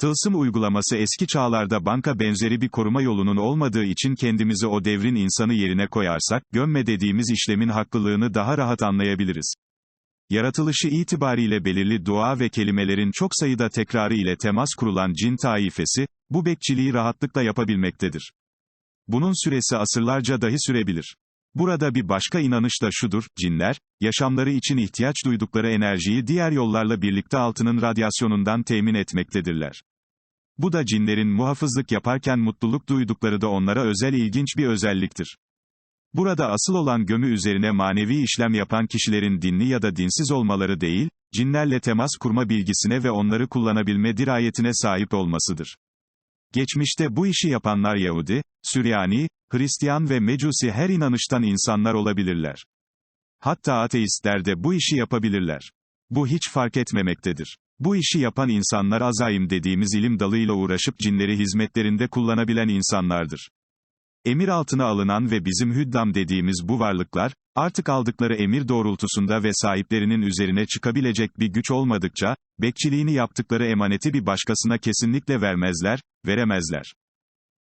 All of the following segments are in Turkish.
Tılsım uygulaması eski çağlarda banka benzeri bir koruma yolunun olmadığı için kendimizi o devrin insanı yerine koyarsak, gömme dediğimiz işlemin haklılığını daha rahat anlayabiliriz. Yaratılışı itibariyle belirli dua ve kelimelerin çok sayıda tekrarı ile temas kurulan cin taifesi, bu bekçiliği rahatlıkla yapabilmektedir. Bunun süresi asırlarca dahi sürebilir. Burada bir başka inanış da şudur, cinler, yaşamları için ihtiyaç duydukları enerjiyi diğer yollarla birlikte altının radyasyonundan temin etmektedirler. Bu da cinlerin muhafızlık yaparken mutluluk duydukları da onlara özel ilginç bir özelliktir. Burada asıl olan gömü üzerine manevi işlem yapan kişilerin dinli ya da dinsiz olmaları değil, cinlerle temas kurma bilgisine ve onları kullanabilme dirayetine sahip olmasıdır. Geçmişte bu işi yapanlar Yahudi, Süryani, Hristiyan ve Mecusi her inanıştan insanlar olabilirler. Hatta ateistler de bu işi yapabilirler. Bu hiç fark etmemektedir. Bu işi yapan insanlar azaim dediğimiz ilim dalıyla uğraşıp cinleri hizmetlerinde kullanabilen insanlardır. Emir altına alınan ve bizim hüddam dediğimiz bu varlıklar, artık aldıkları emir doğrultusunda ve sahiplerinin üzerine çıkabilecek bir güç olmadıkça, bekçiliğini yaptıkları emaneti bir başkasına kesinlikle vermezler, veremezler.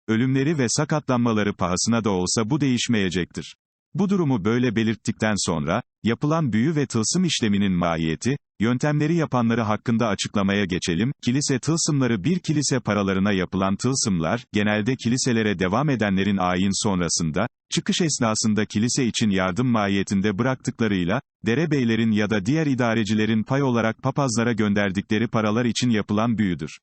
Ölümleri ve sakatlanmaları pahasına da olsa bu değişmeyecektir. Bu durumu böyle belirttikten sonra, yapılan büyü ve tılsım işleminin mahiyeti, yöntemleri yapanları hakkında açıklamaya geçelim. Kilise tılsımları bir kilise paralarına yapılan tılsımlar, genelde kiliselere devam edenlerin ayin sonrasında, çıkış esnasında kilise için yardım mahiyetinde bıraktıklarıyla, derebeylerin ya da diğer idarecilerin pay olarak papazlara gönderdikleri paralar için yapılan büyüdür.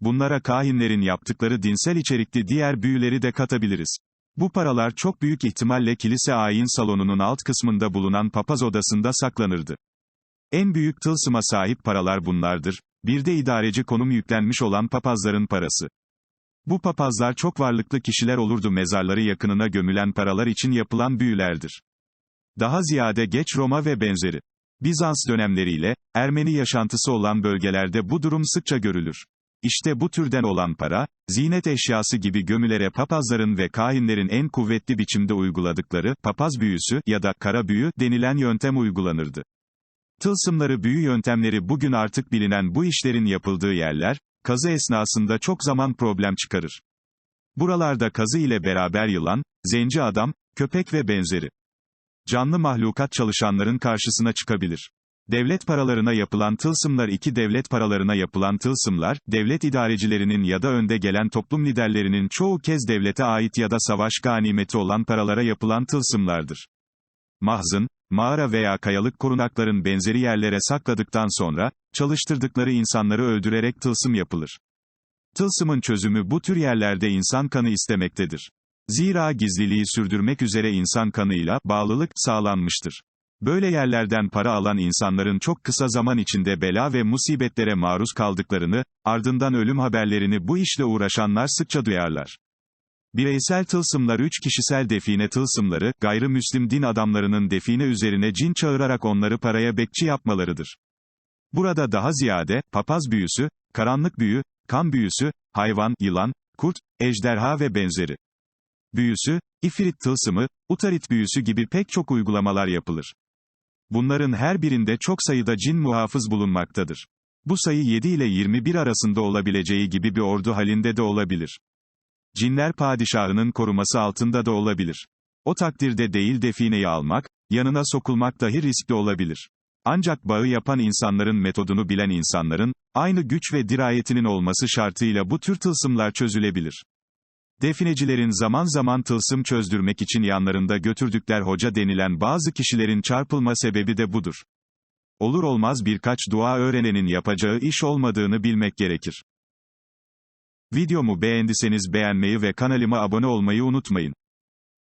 Bunlara kahinlerin yaptıkları dinsel içerikli diğer büyüleri de katabiliriz. Bu paralar çok büyük ihtimalle kilise ayin salonunun alt kısmında bulunan papaz odasında saklanırdı. En büyük tılsıma sahip paralar bunlardır. Bir de idareci konum yüklenmiş olan papazların parası. Bu papazlar çok varlıklı kişiler olurdu mezarları yakınına gömülen paralar için yapılan büyülerdir. Daha ziyade geç Roma ve benzeri. Bizans dönemleriyle, Ermeni yaşantısı olan bölgelerde bu durum sıkça görülür. İşte bu türden olan para, zinet eşyası gibi gömülere papazların ve kahinlerin en kuvvetli biçimde uyguladıkları, papaz büyüsü ya da kara büyü denilen yöntem uygulanırdı. Tılsımları büyü yöntemleri bugün artık bilinen bu işlerin yapıldığı yerler, kazı esnasında çok zaman problem çıkarır. Buralarda kazı ile beraber yılan, zenci adam, köpek ve benzeri. Canlı mahlukat çalışanların karşısına çıkabilir. Devlet paralarına yapılan tılsımlar iki devlet paralarına yapılan tılsımlar, devlet idarecilerinin ya da önde gelen toplum liderlerinin çoğu kez devlete ait ya da savaş ganimeti olan paralara yapılan tılsımlardır. Mahzın, mağara veya kayalık korunakların benzeri yerlere sakladıktan sonra, çalıştırdıkları insanları öldürerek tılsım yapılır. Tılsımın çözümü bu tür yerlerde insan kanı istemektedir. Zira gizliliği sürdürmek üzere insan kanıyla bağlılık sağlanmıştır. Böyle yerlerden para alan insanların çok kısa zaman içinde bela ve musibetlere maruz kaldıklarını, ardından ölüm haberlerini bu işle uğraşanlar sıkça duyarlar. Bireysel tılsımlar üç kişisel define tılsımları, gayrimüslim din adamlarının define üzerine cin çağırarak onları paraya bekçi yapmalarıdır. Burada daha ziyade, papaz büyüsü, karanlık büyü, kan büyüsü, hayvan, yılan, kurt, ejderha ve benzeri. Büyüsü, ifrit tılsımı, utarit büyüsü gibi pek çok uygulamalar yapılır. Bunların her birinde çok sayıda cin muhafız bulunmaktadır. Bu sayı 7 ile 21 arasında olabileceği gibi bir ordu halinde de olabilir. Cinler padişahının koruması altında da olabilir. O takdirde değil defineyi almak, yanına sokulmak dahi riskli olabilir. Ancak bağı yapan insanların metodunu bilen insanların, aynı güç ve dirayetinin olması şartıyla bu tür tılsımlar çözülebilir. Definecilerin zaman zaman tılsım çözdürmek için yanlarında götürdükler hoca denilen bazı kişilerin çarpılma sebebi de budur. Olur olmaz birkaç dua öğrenenin yapacağı iş olmadığını bilmek gerekir. Videomu beğendiyseniz beğenmeyi ve kanalıma abone olmayı unutmayın.